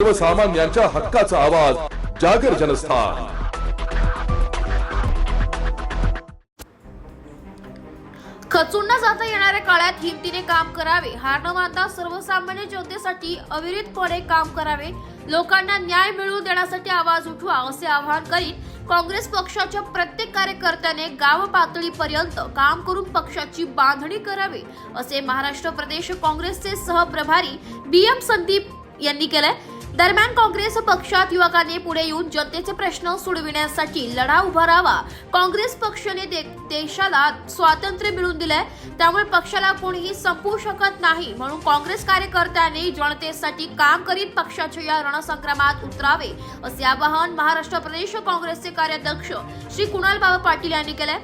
सर्वसामान्यांच्या हक्काचा आवाज जागर जनस्थान. खचून जाता येणाऱ्या काळात हिमतीने काम करावे. हार न मानता सर्वसामान्य जनतेसाठी अविरतपणे काम करावे. लोकांना न्याय मिळवून देण्यासाठी आवाज उठवा असे आवाहन करीत काँग्रेस पक्षाच्या प्रत्येक कार्यकर्त्याने गाव पातळीपर्यंत काम करून पक्षाची बांधणी करावी असे महाराष्ट्र प्रदेश काँग्रेसचे सहप्रभारी बी एम संदीप यांनी केलंय. दरम्यान काँग्रेस पक्षात युवकांनी पुढे येऊन जनतेचे प्रश्न सोडविण्यासाठी लढा उभा राहावा. काँग्रेस पक्षाने दे- देशाला स्वातंत्र्य मिळवून दिलंय. त्यामुळे पक्षाला कोणीही संपवू शकत नाही. म्हणून काँग्रेस कार्यकर्त्यांनी जनतेसाठी काम करीत पक्षाच्या या रणसंग्रामात उतरावे असे आवाहन महाराष्ट्र प्रदेश काँग्रेसचे कार्याध्यक्ष श्री कुणाल बाबा पाटील यांनी केलंय.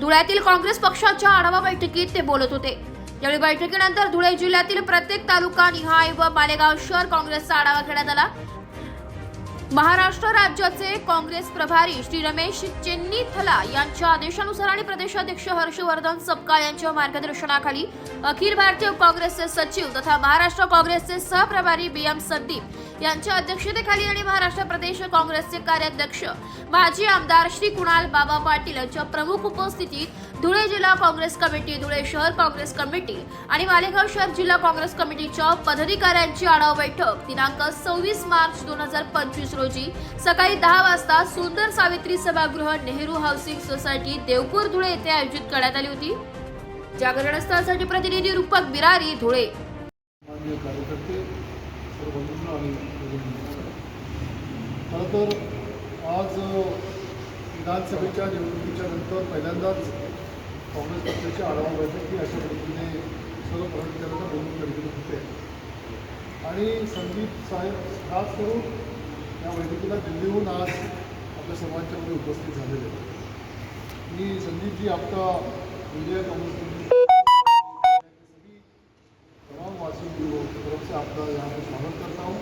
धुळ्यातील काँग्रेस पक्षाच्या आढावा बैठकीत ते बोलत होते. यावेळी बैठकीनंतर धुळे जिल्ह्यातील प्रत्येक तालुका निहाय व मालेगाव शहर काँग्रेसचा आढावा घेण्यात आला. महाराष्ट्र राज्याचे काँग्रेस प्रभारी श्री रमेश चेन्नीथला यांच्या आदेशानुसार आणि प्रदेशाध्यक्ष हर्षवर्धन सपकाळ यांच्या मार्गदर्शनाखाली अखिल भारतीय काँग्रेसचे सचिव तथा महाराष्ट्र काँग्रेसचे सहप्रभारी बी एम संदीप यांच्या अध्यक्षतेखाली आणि महाराष्ट्र प्रदेश काँग्रेसचे कार्याध्यक्ष माजी आमदार श्री कुणाल बाबा पाटील यांच्या प्रमुख उपस्थितीत धुळे जिल्हा काँग्रेस कमिटी धुळे शहर काँग्रेस कमिटी आणि मालेगाव शहर जिल्हा काँग्रेस कमिटीच्या पदाधिकाऱ्यांची आढावा बैठक दिनांक सव्वीस मार्च दोन हजार पंचवीस रोजी सकाळी दहा वाजता सुंदर सावित्री सभागृह नेहरू हाऊसिंग सोसायटी देवपूर धुळे येथे आयोजित करण्यात आली होती. जागरणस्थळासाठी प्रतिनिधी रूपक बिरारी धुळे. खरं तर आज विधानसभेच्या निवडणुकीच्या नंतर पहिल्यांदाच काँग्रेस पक्षाची आढावा बैठक ही अशा पद्धतीने सर्व पदाधिकाऱ्यांना बोलून बैठकीत होते. आणि संदीप साहेब खास करून या बैठकीला दिल्लीहून आज आपल्या सर्वांच्यामध्ये उपस्थित झालेले आहेत. मी संदीपजी आपका इंडिया काँग्रेस कमेटी तमाम वासियों की तरफ से आपका यहाँ पे स्वागत करता. हूँ